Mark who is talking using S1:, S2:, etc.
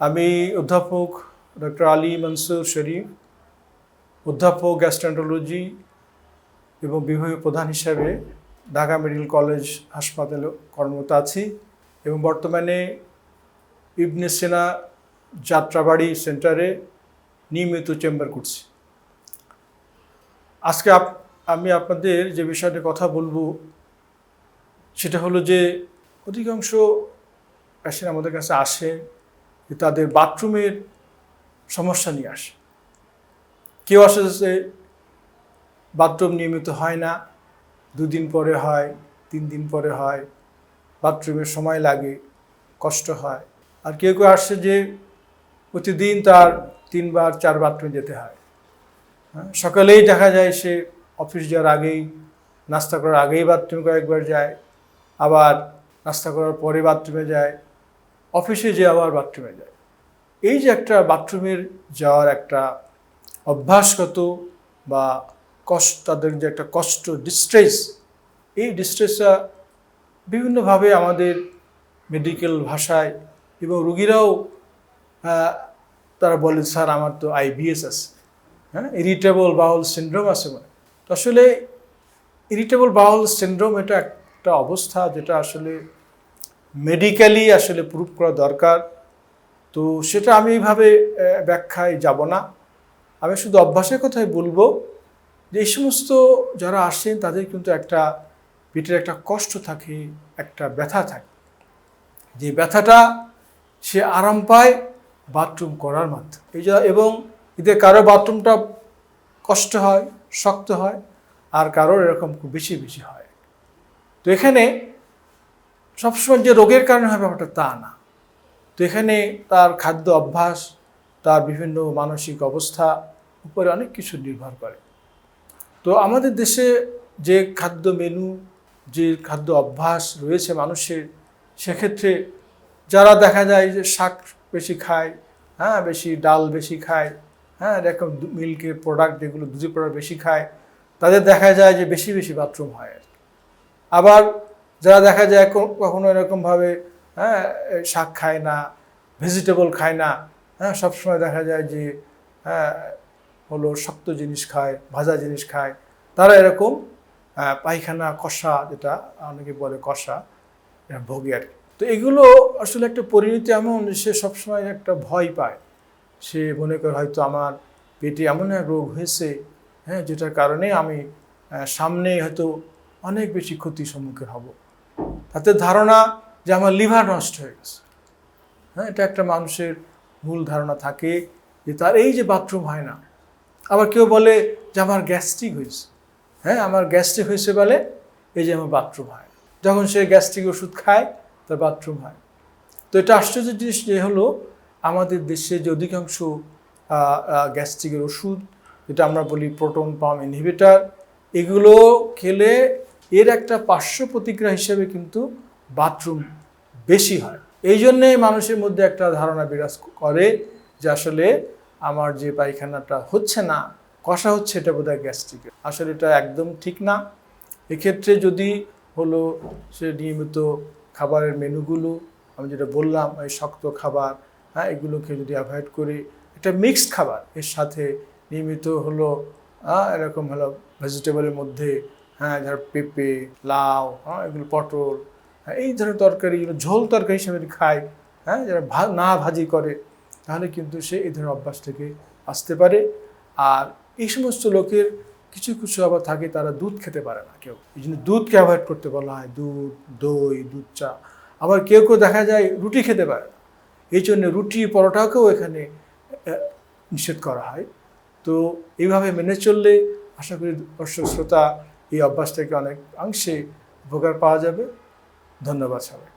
S1: আমি অধ্যাপক ডক্টর আলী মনসুর শরীফ, অধ্যাপক গ্যাস্ট্রেন্টোলজি এবং বিভাগীয় প্রধান হিসাবে ঢাকা মেডিকেল কলেজ হাসপাতালে কর্মরত আছি এবং বর্তমানে ইবনে সেনা যাত্রাবাড়ি সেন্টারে নিয়মিত চেম্বার করছি। আজকে আমি আপনাদের যে বিষয়টি কথা বলব, সেটা হলো যে অধিকাংশ পেশেন্ট আমাদের কাছে আসে যে তাদের বাথরুমের সমস্যা নিয়ে আসে। কেউ আসে যে বাথরুম নিয়মিত হয় না দুদিন পরে হয় তিন দিন পরে হয় বাথরুমের সময় লাগে কষ্ট হয়। আর কেউ কেউ আসছে যে প্রতিদিন তার তিনবার চার বাথরুমে যেতে হয়। হ্যাঁ, সকালেই দেখা যায় সে অফিস যাওয়ার আগেই নাস্তা করার আগেই বাথরুমে কয়েকবার যায় আবার নাস্তা করার পরে বাথরুমে যায় অফিসে যে আবার বাথরুমে যায়। এই যে একটা বাথরুমের যাওয়ার একটা অভ্যাসগত বা কষ্ট, তাদের যে একটা কষ্ট ডিস্ট্রেস এই ডিস্ট্রেসটা বিভিন্নভাবে আমাদের মেডিকেল ভাষায় এবং রুগীরাও তারা বলে স্যার, আমার তো আইবিএস আছে। হ্যাঁ? ইরিটেবল বাউল সিন্ড্রোম আছে মানে আসলে ইরিটেবল বাউল সিন্ড্রোম এটা একটা অবস্থা যেটা আসলে মেডিকেলি আসলে প্রুভ করা দরকার। তো সেটা আমি এইভাবে ব্যাখ্যায় যাব না। আমি শুধু অভ্যাসের কথাই বলব যে এই সমস্ত যারা আসেন, তাদের কিন্তু একটা পেটের একটা কষ্ট থাকে, একটা ব্যথা থাকে। যে ব্যথাটা সে আরাম পায় বাথরুম করার মাধ্যমে। এই যা, এবং এতে কারও বাথরুমটা কষ্ট হয়, শক্ত হয়, আর কারোর এরকম খুব বেশি বেশি হয়। তো এখানে সবসময় যে রোগের কারণে হয় ব্যাপারটা তা না। তো এখানে তার খাদ্য অভ্যাস, তার বিভিন্ন মানসিক অবস্থা উপরে অনেক কিছু নির্ভর করে। তো আমাদের দেশে যে খাদ্য মেনু যে খাদ্য অভ্যাস রয়েছে মানুষের, সেক্ষেত্রে যারা দেখা যায় যে শাক বেশি খায় হ্যাঁ বেশি ডাল বেশি খায় হ্যাঁ এরকম মিল্কের প্রোডাক্ট যেগুলো দুধের প্রোডাক্ট বেশি খায়, তাদের দেখা যায় যে বেশি বেশি বাথরুম হয় আবার যারা দেখা যায় কখনো এরকমভাবে হ্যাঁ শাক খায় না ভেজিটেবল খায় না হ্যাঁ সবসময় দেখা যায় যে হ্যাঁ হলো শক্ত জিনিস খায়, ভাজা জিনিস খায়। তারা এরকম পায়খানা, কষা যেটা অনেকে বলে কষা ভোগে আর কি। তো এগুলো আসলে একটা পরিণতি এমন সে সবসময় একটা ভয় পায়। সে মনে করে হয়তো আমার পেটে এমন এক রোগ হয়েছে হ্যাঁ যেটার কারণে আমি সামনে হয়তো অনেক বেশি ক্ষতির সম্মুখীন হব। তাতে ধারণা যে আমার লিভার নষ্ট হয়ে গেছে। হ্যাঁ এটা একটা মানুষের ভুল ধারণা থাকে যে তার এই যে বাথরুম হয় না। আবার কেউ বলে যে আমার গ্যাস্ট্রিক হয়েছে। হ্যাঁ আমার গ্যাস্ট্রিক হয়েছে বলে এই যে আমার বাথরুম হয় যখন সে গ্যাস্ট্রিক ওষুধ খায়, তার বাথরুম হয় তো এটা আশ্চর্য জিনিস যে হলো, আমাদের দেশে যে অধিকাংশ গ্যাস্ট্রিকের ওষুধ, যেটা আমরা বলি প্রোটন পাম্প ইনহিবিটার, এগুলো খেলে এর একটা পার্শ্ব প্রতিক্রিয়া হিসেবে কিন্তু বাথরুম বেশি হয়। এই জন্যে মানুষের মধ্যে একটা ধারণা বিরাজ করে যে আসলে আমার যে পায়খানাটা হচ্ছে না, কষা হচ্ছে এটা বোধহয় গ্যাস্ট্রিক। আসলে এটা একদম ঠিক না। এক্ষেত্রে যদি হলো সে নিয়মিত খাবারের মেনুগুলো, আমি যেটা বললাম, এই শক্ত খাবার হ্যাঁ এগুলোকে যদি অ্যাভয়েড করি এটা মিক্সড খাবার, এর সাথে নিয়মিত হলো এরকম হলো ভেজিটেবলের মধ্যে হ্যাঁ যারা পেঁপে লাউ হ্যাঁ এগুলো পটল হ্যাঁ, এই ধরনের তরকারি ঝোল তরকারি হিসেবে যদি খায় হ্যাঁ যারা না ভাজি করে তাহলে কিন্তু সে এই ধরনের অভ্যাস থেকে আসতে পারে। আর এই সমস্ত লোকের কিছু কিছু আবার থাকে তারা দুধ খেতে পারে না কেউ। এই জন্য দুধকে অ্যাভয়েড করতে বলা হয় দুধ দই দুধ চা। আবার কেউ কেউ দেখা যায় রুটি খেতে পারে না। এই জন্য রুটি পরোটাকেও এখানে নিষেধ করা হয়। তো এইভাবে মেনে চললে আশা করি দর্শক শ্রোতা এই অভ্যাস থেকে অনেক অংশে উপকার পাওয়া যাবে। ধন্যবাদ সবাই